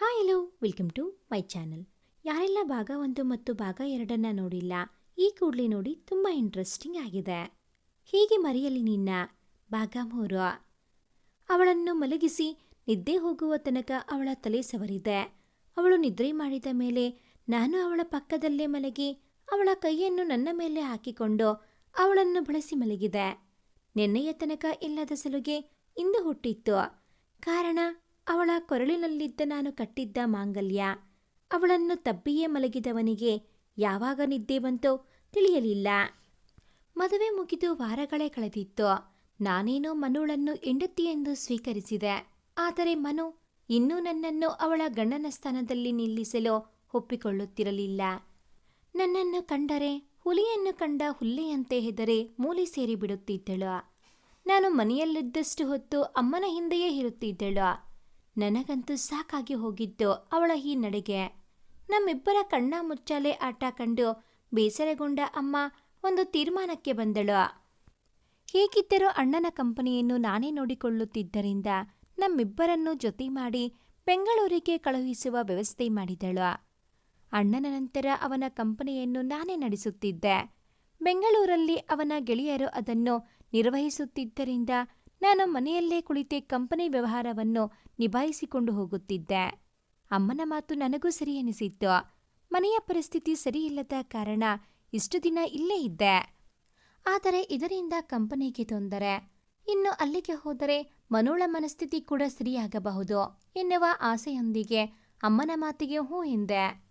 Hi hello welcome to my channel ಯಾರೆಲ್ಲ ಭಾಗ ಒಂದು ಮತ್ತು ಭಾಗ ಎರಡನ್ನ ನೋಡಿಲ್ಲ, ಈ ಕೂಡಲೇ ನೋಡಿ ತುಂಬ ಇಂಟ್ರೆಸ್ಟಿಂಗ್ ಆಗಿದೆ. ಹೀಗೆ ಮರೆಯಲಿ ನಿನ್ನ ಭಾಗ ಮೂರು. ಅವಳನ್ನು ಮಲಗಿಸಿ ನಿದ್ದೆ ಹೋಗುವ ತನಕ ಅವಳ ತಲೆ ಸವರಿದೆ. ಅವಳು ನಿದ್ರೆ ಮಾಡಿದ ಮೇಲೆ ನಾನು ಅವಳ ಪಕ್ಕದಲ್ಲೇ ಮಲಗಿ ಅವಳ ಕೈಯನ್ನು ನನ್ನ ಮೇಲೆ ಹಾಕಿಕೊಂಡು ಅವಳನ್ನು ಬಳಸಿ ಮಲಗಿದೆ. ನಿನ್ನೆಯ ತನಕ ಇಲ್ಲದ ಸಲುಗೆ ಇಂದು ಹುಟ್ಟಿತ್ತು. ಕಾರಣ ಅವಳ ಕೊರಳಿನಲ್ಲಿದ್ದ ನಾನು ಕಟ್ಟಿದ್ದ ಮಾಂಗಲ್ಯ. ಅವಳನ್ನು ತಬ್ಬಿಯೇ ಮಲಗಿದವನಿಗೆ ಯಾವಾಗ ನಿದ್ದೆ ಬಂತೋ ತಿಳಿಯಲಿಲ್ಲ. ಮದುವೆ ಮುಗಿದು ವಾರಗಳೇ ಕಳೆದಿತ್ತು. ನಾನೇನೋ ಮನುಳನ್ನು ಹೆಂಡತಿಯೆಂದು ಸ್ವೀಕರಿಸಿದೆ. ಆದರೆ ಮನು ಇನ್ನೂ ನನ್ನನ್ನು ಅವಳ ಗಂಡನ ಸ್ಥಾನದಲ್ಲಿ ನಿಲ್ಲಿಸಲು ಒಪ್ಪಿಕೊಳ್ಳುತ್ತಿರಲಿಲ್ಲ. ನನ್ನನ್ನು ಕಂಡರೆ ಹುಲಿಯನ್ನು ಕಂಡ ಹುಲ್ಲೆಯಂತೆ ಹೆದರೆ ಮೂಲೆ ಸೇರಿಬಿಡುತ್ತಿದ್ದಳು. ನಾನು ಮನೆಯಲ್ಲಿದ್ದಷ್ಟು ಹೊತ್ತು ಅಮ್ಮನ ಹಿಂದೆಯೇ ಇರುತ್ತಿದ್ದಳು. ನನಗಂತೂ ಸಾಕಾಗಿ ಹೋಗಿದ್ದು ಅವಳ ಈ ನಡೆಗೆ. ನಮ್ಮಿಬ್ಬರ ಕಣ್ಣ ಮುಚ್ಚಾಲೆ ಆಟ ಕಂಡು ಬೇಸರಗೊಂಡ ಅಮ್ಮ ಒಂದು ತೀರ್ಮಾನಕ್ಕೆ ಬಂದಳು. ಹೇಗಿದ್ದರೂ ಅಣ್ಣನ ಕಂಪನಿಯನ್ನು ನಾನೇ ನೋಡಿಕೊಳ್ಳುತ್ತಿದ್ದರಿಂದ ನಮ್ಮಿಬ್ಬರನ್ನು ಜೊತೆ ಮಾಡಿ ಬೆಂಗಳೂರಿಗೆ ಕಳುಹಿಸುವ ವ್ಯವಸ್ಥೆ ಮಾಡಿದಳು. ಅಣ್ಣನ ನಂತರ ಅವನ ಕಂಪನಿಯನ್ನು ನಾನೇ ನಡೆಸುತ್ತಿದ್ದೆ. ಬೆಂಗಳೂರಲ್ಲಿ ಅವನ ಗೆಳೆಯರು ಅದನ್ನು ನಿರ್ವಹಿಸುತ್ತಿದ್ದರಿಂದ ನಾನು ಮನೆಯಲ್ಲೇ ಕುಳಿತೆ ಕಂಪನಿ ವ್ಯವಹಾರವನ್ನು ನಿಭಾಯಿಸಿಕೊಂಡು ಹೋಗುತ್ತಿದ್ದೆ. ಅಮ್ಮನ ಮಾತು ನನಗೂ ಸರಿ ಅನಿಸಿತ್ತು. ಮನೆಯ ಪರಿಸ್ಥಿತಿ ಸರಿಯಿಲ್ಲದ ಕಾರಣ ಇಷ್ಟು ದಿನ ಇಲ್ಲೇ ಇದ್ದೆ. ಆದರೆ ಇದರಿಂದ ಕಂಪನಿಗೆ ತೊಂದರೆ. ಇನ್ನು ಅಲ್ಲಿಗೆ ಹೋದರೆ ಮನೋಳ ಮನಸ್ಥಿತಿ ಕೂಡ ಸರಿಯಾಗಬಹುದು ಎನ್ನುವ ಆಸೆಯೊಂದಿಗೆ ಅಮ್ಮನ ಮಾತಿಗೆ ಹೂ ಎಂದೆ.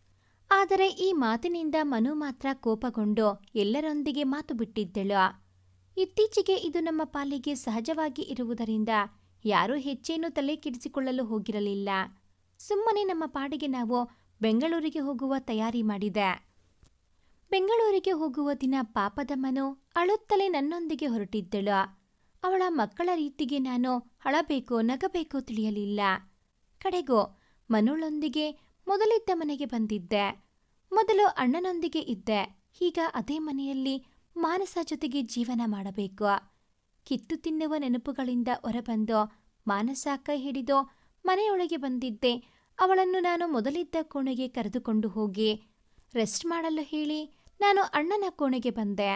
ಆದರೆ ಈ ಮಾತಿನಿಂದ ಮನು ಮಾತ್ರ ಕೋಪಗೊಂಡು ಎಲ್ಲರೊಂದಿಗೆ ಮಾತು ಬಿಟ್ಟಿದ್ದಳು. ಇತ್ತೀಚೆಗೆ ಇದು ನಮ್ಮ ಪಾಲಿಗೆ ಸಹಜವಾಗಿ ಇರುವುದರಿಂದ ಯಾರೂ ಹೆಚ್ಚೇನೂ ತಲೆ ಕೆಡಿಸಿಕೊಳ್ಳಲು ಹೋಗಿರಲಿಲ್ಲ. ಸುಮ್ಮನೆ ನಮ್ಮ ಪಾಡಿಗೆ ನಾವು ಬೆಂಗಳೂರಿಗೆ ಹೋಗುವ ತಯಾರಿ ಮಾಡಿದೆ. ಬೆಂಗಳೂರಿಗೆ ಹೋಗುವ ದಿನ ಪಾಪದ ಮನು ಅಳುತ್ತಲೇ ನನ್ನೊಂದಿಗೆ ಹೊರಟಿದ್ದಳು. ಅವಳ ಮಕ್ಕಳ ರೀತಿಗೆ ನಾನು ಅಳಬೇಕೋ ನಗಬೇಕೋ ತಿಳಿಯಲಿಲ್ಲ. ಕಡೆಗೂ ಮನುಳೊಂದಿಗೆ ಮೊದಲಿದ್ದ ಮನೆಗೆ ಬಂದಿದ್ದೆ. ಮೊದಲು ಅಣ್ಣನೊಂದಿಗೆ ಇದ್ದೆ. ಈಗ ಅದೇ ಮನೆಯಲ್ಲಿ ಮಾನಸ ಜೊತೆಗೆ ಜೀವನ ಮಾಡಬೇಕು. ಕಿತ್ತು ತಿನ್ನುವ ನೆನಪುಗಳಿಂದ ಹೊರಬಂದು ಮಾನಸ ಕೈ ಹಿಡಿದು ಮನೆಯೊಳಗೆ ಬಂದಿದ್ದೆ. ಅವಳನ್ನು ನಾನು ಮೊದಲಿದ್ದ ಕೋಣೆಗೆ ಕರೆದುಕೊಂಡು ಹೋಗಿ, ರೆಸ್ಟ್ ಮಾಡಲು ಹೇಳಿ, ನಾನು ಅಣ್ಣನ ಕೋಣೆಗೆ ಬಂದೆ.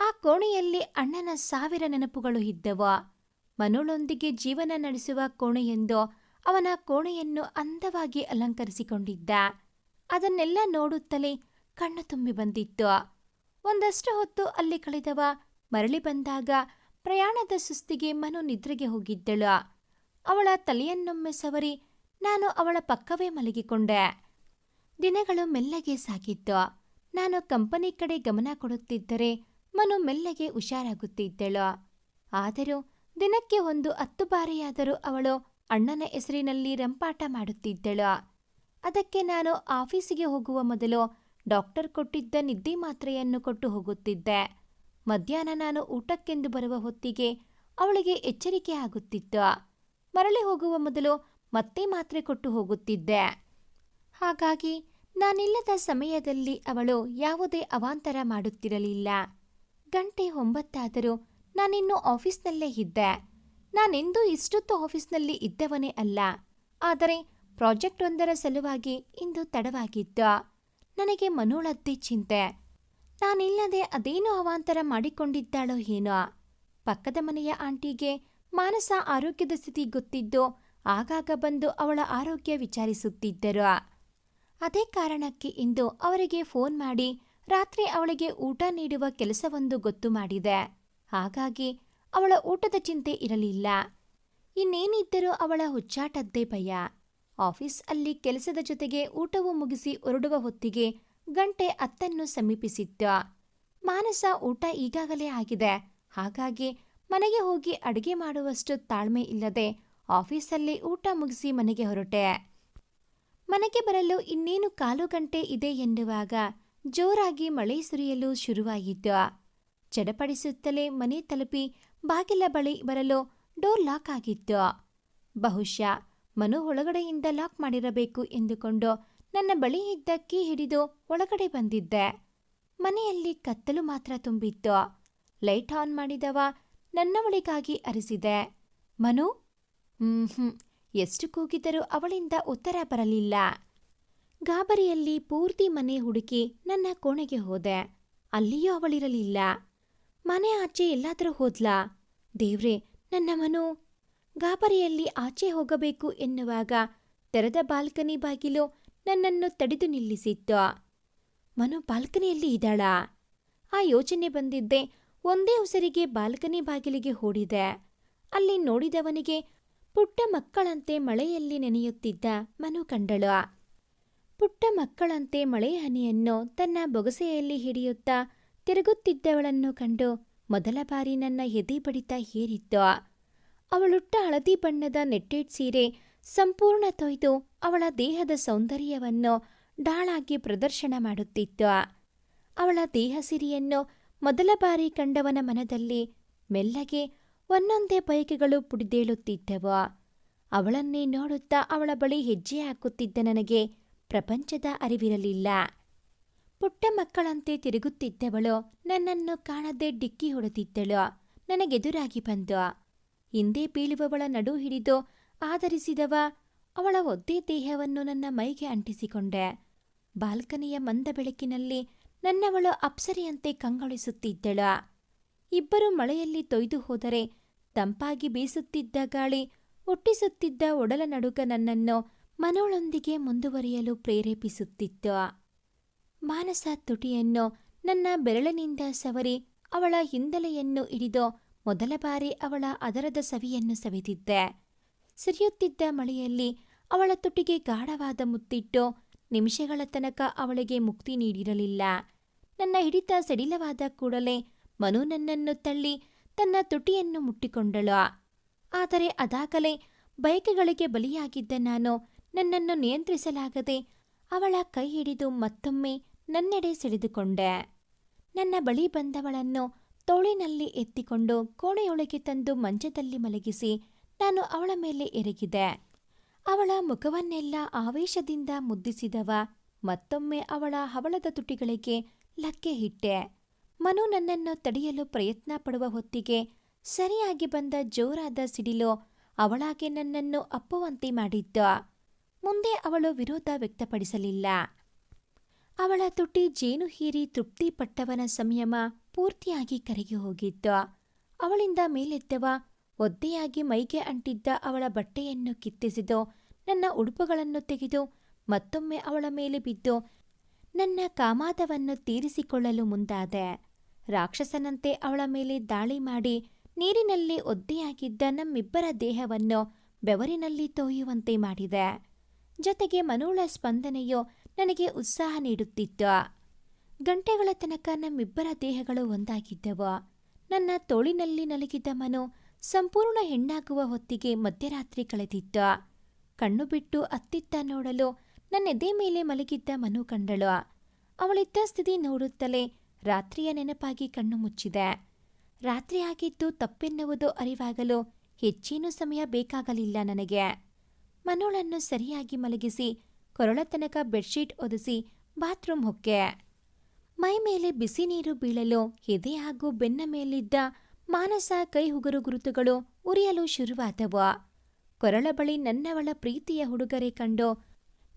ಆ ಕೋಣೆಯಲ್ಲಿ ಅಣ್ಣನ ಸಾವಿರ ನೆನಪುಗಳು ಇದ್ದವು. ಮನುಳೊಂದಿಗೆ ಜೀವನ ನಡೆಸುವ ಕೋಣೆಯೆಂದು ಅವನ ಕೋಣೆಯನ್ನು ಅಂದವಾಗಿ ಅಲಂಕರಿಸಿಕೊಂಡಿದ್ದ. ಅದನ್ನೆಲ್ಲ ನೋಡುತ್ತಲೇ ಕಣ್ಣು ತುಂಬಿ ಬಂದಿತ್ತು. ಒಂದಷ್ಟು ಹೊತ್ತು ಅಲ್ಲಿ ಕಳೆದವ. ಮರಳಿ ಬಂದಾಗ ಪ್ರಯಾಣದ ಸುಸ್ತಿಗೆ ಮನು ನಿದ್ರೆಗೆ ಹೋಗಿದ್ದಳು. ಅವಳ ತಲೆಯನ್ನೊಮ್ಮೆ ಸವರಿ ನಾನು ಅವಳ ಪಕ್ಕವೇ ಮಲಗಿಕೊಂಡೆ. ದಿನಗಳು ಮೆಲ್ಲಗೆ ಸಾಗಿದ್ದು ನಾನು ಕಂಪನಿ ಕಡೆ ಗಮನ ಕೊಡುತ್ತಿದ್ದರೆ ಮನು ಮೆಲ್ಲಗೆ ಹುಷಾರಾಗುತ್ತಿದ್ದಳು. ಆದರೂ ದಿನಕ್ಕೆ ಒಂದು ಹತ್ತು ಬಾರಿಯಾದರೂ ಅವಳು ಅಣ್ಣನ ಹೆಸರಿನಲ್ಲಿ ರಂಪಾಟ ಮಾಡುತ್ತಿದ್ದಳು. ಅದಕ್ಕೆ ನಾನು ಆಫೀಸಿಗೆ ಹೋಗುವ ಮೊದಲು ಡಾಕ್ಟರ್ ಕೊಟ್ಟಿದ್ದ ನಿದ್ದೆ ಮಾತ್ರೆಯನ್ನು ಕೊಟ್ಟು ಹೋಗುತ್ತಿದ್ದೆ. ಮಧ್ಯಾಹ್ನ ನಾನು ಊಟಕ್ಕೆಂದು ಬರುವ ಹೊತ್ತಿಗೆ ಅವಳಿಗೆ ಎಚ್ಚರಿಕೆ ಆಗುತ್ತಿತ್ತು. ಮರಳಿ ಹೋಗುವ ಮೊದಲು ಮತ್ತೆ ಮಾತ್ರೆ ಕೊಟ್ಟು ಹೋಗುತ್ತಿದ್ದೆ. ಹಾಗಾಗಿ ನಾನಿಲ್ಲದ ಸಮಯದಲ್ಲಿ ಅವಳು ಯಾವುದೇ ಅವಾಂತರ ಮಾಡುತ್ತಿರಲಿಲ್ಲ. ಗಂಟೆ ಒಂಬತ್ತಾದರೂ ನಾನಿನ್ನೂ ಆಫೀಸ್ನಲ್ಲೇ ಇದ್ದೆ. ನಾನೆಂದೂ ಇಷ್ಟೊತ್ತು ಆಫೀಸ್ನಲ್ಲಿ ಇದ್ದವನೇ ಅಲ್ಲ. ಆದರೆ ಪ್ರಾಜೆಕ್ಟ್ ಒಂದರ ಸಲುವಾಗಿ ಇಂದು ತಡವಾಗಿದ್ದು ನನಗೆ ಮನೋಳದ್ದೇ ಚಿಂತೆ. ನಾನಿಲ್ಲದೆ ಅದೇನೋ ಅವಾಂತರ ಮಾಡಿಕೊಂಡಿದ್ದಾಳೋ ಏನೋ. ಪಕ್ಕದ ಮನೆಯ ಆಂಟಿಗೆ ಮಾನಸ ಆರೋಗ್ಯದ ಸ್ಥಿತಿ ಗೊತ್ತಿದ್ದು ಆಗಾಗ ಬಂದು ಅವಳ ಆರೋಗ್ಯ ವಿಚಾರಿಸುತ್ತಿದ್ದರು. ಅದೇ ಕಾರಣಕ್ಕೆ ಇಂದು ಅವರಿಗೆ ಫೋನ್ ಮಾಡಿ ರಾತ್ರಿ ಅವಳಿಗೆ ಊಟ ನೀಡುವ ಕೆಲಸವೊಂದು ಗೊತ್ತು ಮಾಡಿದೆ. ಹಾಗಾಗಿ ಅವಳ ಊಟದ ಚಿಂತೆ ಇರಲಿಲ್ಲ. ಇನ್ನೇನಿದ್ದರೂ ಅವಳ ಹುಚ್ಚಾಟದ್ದೇ ಭಯ. ಆಫೀಸ್ ಅಲ್ಲಿ ಕೆಲಸದ ಜೊತೆಗೆ ಊಟವು ಮುಗಿಸಿ ಹೊರಡುವ ಹೊತ್ತಿಗೆ ಗಂಟೆ ಅತ್ತನ್ನು ಸಮೀಪಿಸಿದ್ದ. ಮಾನಸ ಊಟ ಈಗಾಗಲೇ ಆಗಿದೆ. ಹಾಗಾಗಿ ಮನೆಗೆ ಹೋಗಿ ಅಡುಗೆ ಮಾಡುವಷ್ಟು ತಾಳ್ಮೆ ಇಲ್ಲದೆ ಆಫೀಸಲ್ಲಿ ಊಟ ಮುಗಿಸಿ ಮನೆಗೆ ಹೊರಟೆ. ಮನೆಗೆ ಬರಲು ಇನ್ನೇನು ಕಾಲು ಗಂಟೆ ಇದೆ ಎನ್ನುವಾಗ ಜೋರಾಗಿ ಮಳೆ ಸುರಿಯಲು ಶುರುವಾಗಿದ್ದ. ಚಡಪಡಿಸುತ್ತಲೇ ಮನೆ ತಲುಪಿ ಬಾಗಿಲ ಬಳಿ ಬರಲು ಡೋರ್ ಲಾಕ್ ಆಗಿತ್ತು. ಬಹುಶಃ ಮನು ಒಳಗಡೆಯಿಂದ ಲಾಕ್ ಮಾಡಿರಬೇಕು ಎಂದುಕೊಂಡು ನನ್ನ ಬಳಿ ಇದ್ದ ಕೀ ಹಿಡಿದು ಒಳಗಡೆ ಬಂದಿದ್ದೆ. ಮನೆಯಲ್ಲಿ ಕತ್ತಲು ಮಾತ್ರ ತುಂಬಿತ್ತು. ಲೈಟ್ ಆನ್ ಮಾಡಿದವ ನನ್ನ ಬಳಿಗಾಗಿ ಅರಿಸಿದೆ. ಮನು? ಹ್ಮ್ ಎಷ್ಟು ಕೂಗಿದರೂ ಅವಳಿಂದ ಉತ್ತರ ಬರಲಿಲ್ಲ. ಗಾಬರಿಯಲ್ಲಿ ಪೂರ್ತಿ ಮನೆ ಹುಡುಕಿ ನನ್ನ ಕೋಣೆಗೆ ಹೋದೆ. ಅಲ್ಲಿಯೂ ಅವಳಿರಲಿಲ್ಲ. ಮನೆ ಆಚೆ ಎಲ್ಲಾದರೂ ಹೋದ್ಲಾ? ದೇವ್ರೆ, ನನ್ನ ಮನು ಗಾಬರಿಯಲ್ಲಿ ಆಚೆ ಹೋಗಬೇಕು ಎನ್ನುವಾಗ ತೆರೆದ ಬಾಲ್ಕನಿ ಬಾಗಿಲು ನನ್ನನ್ನು ತಡೆದು ನಿಲ್ಲಿಸಿತ್ತು. ಮನು ಬಾಲ್ಕನಿಯಲ್ಲಿ ಇದ್ದಾಳ. ಆ ಯೋಚನೆ ಬಂದಿದ್ದೆ ಒಂದೇ ಉಸಿರಿಗೆ ಬಾಲ್ಕನಿ ಬಾಗಿಲಿಗೆ ಓಡಿದೆ. ಅಲ್ಲಿ ನೋಡಿದವನಿಗೆ ಪುಟ್ಟ ಮಕ್ಕಳಂತೆ ಮಳೆಯಲ್ಲಿ ನೆನೆಯುತ್ತಿದ್ದ ಮನು ಕಂಡಳು. ಪುಟ್ಟ ಮಕ್ಕಳಂತೆ ಮಳೆ ಹನಿಯನ್ನು ತನ್ನ ಬೊಗಸೆಯಲ್ಲಿ ಹಿಡಿಯುತ್ತಾ ತಿರುಗುತ್ತಿದ್ದವಳನ್ನು ಕಂಡು ಮೊದಲ ಬಾರಿ ನನ್ನ ಎದೆ ಬಡಿತ ಏರಿತ್ತು. ಅವಳುಟ್ಟ ಹಳದಿ ಬಣ್ಣದ ನೆಟ್ಟೆಡ್ ಸೀರೆ ಸಂಪೂರ್ಣ ತೊಯ್ದು ಅವಳ ದೇಹದ ಸೌಂದರ್ಯವನ್ನು ಡಾಳಾಗಿ ಪ್ರದರ್ಶನ ಮಾಡುತ್ತಿತ್ತು ಅವಳ ದೇಹ ಸಿರಿಯನ್ನು ಮೊದಲ ಬಾರಿ ಕಂಡವನ ಮನದಲ್ಲಿ ಮೆಲ್ಲಗೆ ಒಂದೊಂದೇ ಬಯಕೆಗಳು ಪುಡಿದೇಳುತ್ತಿದ್ದವು. ಅವಳನ್ನೇ ನೋಡುತ್ತಾ ಅವಳ ಬಳಿ ಹೆಜ್ಜೆ ಹಾಕುತ್ತಿದ್ದ ನನಗೆ ಪ್ರಪಂಚದ ಅರಿವಿರಲಿಲ್ಲ. ಪುಟ್ಟ ಮಕ್ಕಳಂತೆ ತಿರುಗುತ್ತಿದ್ದವಳು ನನ್ನನ್ನು ಕಾಣದೆ ಡಿಕ್ಕಿ ಹೊಡೆದಿದ್ದಳು. ನನಗೆದುರಾಗಿ ಬಂದು ಹಿಂದೆ ಬೀಳುವವಳ ನಡು ಹಿಡಿದು ಆಧರಿಸಿದವ ಅವಳ ಒದ್ದೆ ದೇಹವನ್ನು ನನ್ನ ಮೈಗೆ ಅಂಟಿಸಿಕೊಂಡೆ. ಬಾಲ್ಕನಿಯ ಮಂದ ಬೆಳಕಿನಲ್ಲಿ ನನ್ನವಳು ಅಪ್ಸರೆಯಂತೆ ಕಂಗೊಳಿಸುತ್ತಿದ್ದಳ. ಇಬ್ಬರು ಮಳೆಯಲ್ಲಿ ತೊಯ್ದು ಹೋದರೆ ತಂಪಾಗಿ ಬೀಸುತ್ತಿದ್ದ ಗಾಳಿ ಹುಟ್ಟಿಸುತ್ತಿದ್ದ ಒಡಲ ನಡುಕ ನನ್ನನ್ನು ಮನೋಳೊಂದಿಗೆ ಮುಂದುವರಿಯಲು ಪ್ರೇರೇಪಿಸುತ್ತಿತ್ತು. ಮಾನಸ ತುಟಿಯನ್ನು ನನ್ನ ಬೆರಳಿನಿಂದ ಸವರಿ ಅವಳ ಹಿಂದಲೆಯನ್ನು ಹಿಡಿದು ಮೊದಲ ಬಾರಿ ಅವಳ ಅದರದ ಸವಿಯನ್ನು ಸವಿದಿದ್ದೆ. ಸಿರಿಯುತ್ತಿದ್ದ ಮಳೆಯಲ್ಲಿ ಅವಳ ತುಟಿಗೆ ಗಾಢವಾದ ಮುತ್ತಿಟ್ಟು ನಿಮಿಷಗಳ ತನಕ ಅವಳಿಗೆ ಮುಕ್ತಿ ನೀಡಿರಲಿಲ್ಲ. ನನ್ನ ಹಿಡಿತ ಸಡಿಲವಾದ ಕೂಡಲೇ ಮನು ನನ್ನನ್ನು ತಳ್ಳಿ ತನ್ನ ತುಟಿಯನ್ನು ಮುಟ್ಟಿಕೊಂಡಳು. ಆದರೆ ಅದಾಗಲೇ ಬಯಕೆಗಳಿಗೆ ಬಲಿಯಾಗಿದ್ದ ನಾನು ನನ್ನನ್ನು ನಿಯಂತ್ರಿಸಲಾಗದೆ ಅವಳ ಕೈ ಹಿಡಿದು ಮತ್ತೊಮ್ಮೆ ನನ್ನೆಡೆ ಸೆಳೆದುಕೊಂಡೆ. ನನ್ನ ಬಳಿ ಬಂದವಳನ್ನು ತೋಳಿನಲ್ಲಿ ಎತ್ತಿಕೊಂಡು ಕೋಣೆಯೊಳಗೆ ತಂದು ಮಂಚದಲ್ಲಿ ಮಲಗಿಸಿ ನಾನು ಅವಳ ಮೇಲೆ ಎರಗಿದೆ. ಅವಳ ಮುಖವನ್ನೆಲ್ಲ ಆವೇಶದಿಂದ ಮುದ್ದಿಸಿದವ ಮತ್ತೊಮ್ಮೆ ಅವಳ ಹವಳದ ತುಟಿಗಳಿಗೆ ಲಕ್ಕೆ ಹಿಟ್ಟೆ ಮನು ನನ್ನನ್ನು ತಡೆಯಲು ಪ್ರಯತ್ನ ಪಡುವ ಹೊತ್ತಿಗೆ ಸರಿಯಾಗಿ ಬಂದ ಜೋರಾದ ಸಿಡಿಲು ಅವಳಾಗೆ ನನ್ನನ್ನು ಅಪ್ಪುವಂತೆ ಮಾಡಿದ್ದ. ಮುಂದೆ ಅವಳು ವಿರೋಧ ವ್ಯಕ್ತಪಡಿಸಲಿಲ್ಲ. ಅವಳ ತುಟಿ ಜೇನು ಹೀರಿ ತೃಪ್ತಿಪಟ್ಟವನ ಸಂಯಮ ಪೂರ್ತಿಯಾಗಿ ಕರಗಿ ಹೋಗಿದ್ದ. ಅವಳಿಂದ ಮೇಲೆದ್ದವ ಒದ್ದೆಯಾಗಿ ಮೈಗೆ ಅಂಟಿದ್ದ ಅವಳ ಬಟ್ಟೆಯನ್ನು ಕಿತ್ತಿಸಿದೋ, ನನ್ನ ಉಡುಪುಗಳನ್ನು ತೆಗೆದು ಮತ್ತೊಮ್ಮೆ ಅವಳ ಮೇಲೆ ಬಿದ್ದು, ನನ್ನ ಕಾಮಾದವನ್ನು ತೀರಿಸಿಕೊಳ್ಳಲು ಮುಂದಾದೆ. ರಾಕ್ಷಸನಂತೆ ಅವಳ ಮೇಲೆ ದಾಳಿ ಮಾಡಿ ನೀರಿನಲ್ಲಿ ಒದ್ದೆಯಾಗಿದ್ದ ನಮ್ಮಿಬ್ಬರ ದೇಹವನ್ನು ಬೆವರಿನಲ್ಲಿ ತೋಯುವಂತೆ ಮಾಡಿದೆ. ಜೊತೆಗೆ ಮನೋಳ ಸ್ಪಂದನೆಯು ನನಗೆ ಉತ್ಸಾಹ ನೀಡುತ್ತಿತ್ತು. ಗಂಟೆಗಳ ತನಕ ನಮ್ಮಿಬ್ಬರ ದೇಹಗಳು ಒಂದಾಗಿದ್ದವು. ನನ್ನ ತೋಳಿನಲ್ಲಿ ನಲಗಿದ್ದ ಮನು ಸಂಪೂರ್ಣ ಹೆಣ್ಣಾಗುವ ಹೊತ್ತಿಗೆ ಮಧ್ಯರಾತ್ರಿ ಕಳೆದಿತ್ತು. ಕಣ್ಣು ಬಿಟ್ಟು ಅತ್ತಿತ್ತ ನೋಡಲು ನನ್ನ ಎದೆ ಮೇಲೆ ಮಲಗಿದ್ದ ಮನು ಕಂಡಳು. ಅವಳಿದ್ದ ಸ್ಥಿತಿ ನೋಡುತ್ತಲೇ ರಾತ್ರಿಯ ನೆನಪಾಗಿ ಕಣ್ಣು ಮುಚ್ಚಿದೆ. ರಾತ್ರಿ ಆಗಿದ್ದು ತಪ್ಪೆನ್ನುವುದು ಅರಿವಾಗಲು ಹೆಚ್ಚೇನು ಸಮಯ ಬೇಕಾಗಲಿಲ್ಲ ನನಗೆ. ಮನೋಳನ್ನು ಸರಿಯಾಗಿ ಮಲಗಿಸಿ ಕೊರಳತನಕ ಬೆಡ್ಶೀಟ್ ಒದಿಸಿ ಬಾತ್ರೂಮ್ ಹೊಕ್ಕೆ. ಮೈ ಮೇಲೆ ಬಿಸಿ ನೀರು ಬೀಳಲು ಎದೆ ಹಾಗೂ ಬೆನ್ನ ಮೇಲಿದ್ದ ಮಾನಸ ಕೈ ಹುಗುರು ಗುರುತುಗಳು ಉರಿಯಲು ಶುರುವಾದವು. ಕೊರಳ ಬಳಿ ನನ್ನವಳ ಪ್ರೀತಿಯ ಹುಡುಗರೆ ಕಂಡು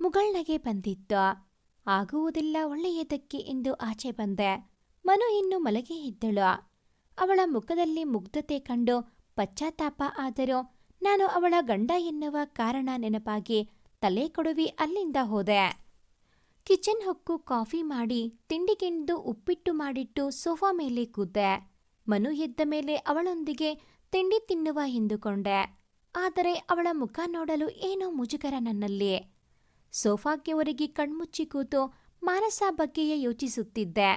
ಮುಗಳ್ನಗೆ ಬಂದಿತ್ತು. ಆಗುವುದಿಲ್ಲ ಒಳ್ಳೆಯದಕ್ಕೆ ಎಂದು ಆಚೆ ಬಂದೆ. ಮನು ಇನ್ನು ಮಲಗೆ ಇದ್ದಳು. ಅವಳ ಮುಖದಲ್ಲಿ ಮುಗ್ಧತೆ ಕಂಡು ಪಶ್ಚಾತ್ತಾಪ ಆದರೂ ನಾನು ಅವಳ ಗಂಡ ಎನ್ನುವ ಕಾರಣ ನೆನಪಾಗಿ ತಲೆ ಕೊಡುವಿ ಅಲ್ಲಿಂದ ಹೋದೆ. ಕಿಚನ್ ಹೊಕ್ಕು ಕಾಫಿ ಮಾಡಿ ತಿಂಡಿಗೆಂದು ಉಪ್ಪಿಟ್ಟು ಮಾಡಿಟ್ಟು ಸೋಫಾ ಮೇಲೆ ಕೂತೆ. ಮನು ಎದ್ದ ಮೇಲೆ ಅವಳೊಂದಿಗೆ ತಿಂಡಿ ತಿನ್ನುವ ಹಿಂದುಕೊಂಡೆ. ಆದರೆ ಅವಳ ಮುಖ ನೋಡಲು ಏನೋ ಮುಜುಗರ ನನ್ನಲ್ಲಿ. ಸೋಫಾಕ್ಕೆ ಒರಗಿ ಕಣ್ಮುಚ್ಚಿ ಕೂತು ಮಾನಸ ಬಗ್ಗೆಯೇ ಯೋಚಿಸುತ್ತಿದ್ದೆ.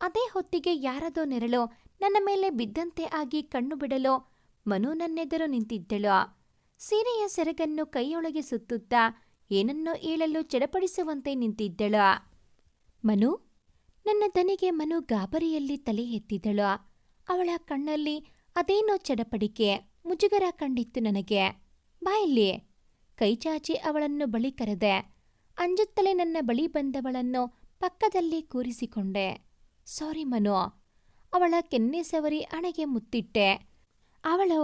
ಅದೇ ಹೊತ್ತಿಗೆ ಯಾರದೋ ನೆರಳು ನನ್ನ ಮೇಲೆ ಬಿದ್ದಂತೆ ಆಗಿ ಕಣ್ಣು ಬಿಡಲು ಮನು ನನ್ನೆದುರು ನಿಂತಿದ್ದಳು. ಸೀರೆಯ ಸೆರಗನ್ನು ಕೈಯೊಳಗೆ ಸುತ್ತುತ್ತಾ ಏನನ್ನೋ ಹೇಳಲು ಚಡಪಡಿಸುವಂತೆ ನಿಂತಿದ್ದಳು. ಮನು, ನನ್ನ ದನಿಗೆ ಮನು ಗಾಬರಿಯಲ್ಲಿ ತಲೆ ಎತ್ತಿದಳು. ಅವಳ ಕಣ್ಣಲ್ಲಿ ಅದೇನೋ ಚಡಪಡಿಕೆ ಮುಜುಗರ ಕಂಡಿತ್ತು ನನಗೆ. ಬಾಯಲ್ಲಿ ಕೈಚಾಚಿ ಅವಳನ್ನು ಬಳಿ ಕರೆದೆ. ಅಂಜುತ್ತಲೇ ನನ್ನ ಬಳಿ ಬಂದವಳನ್ನು ಪಕ್ಕದಲ್ಲಿ ಕೂರಿಸಿಕೊಂಡೆ. ಸಾರಿ ಮನು, ಅವಳ ಕೆನ್ನೆ ಸವರಿ ಹಣೆಗೆ ಮುತ್ತಿಟ್ಟೆ. ಅವಳು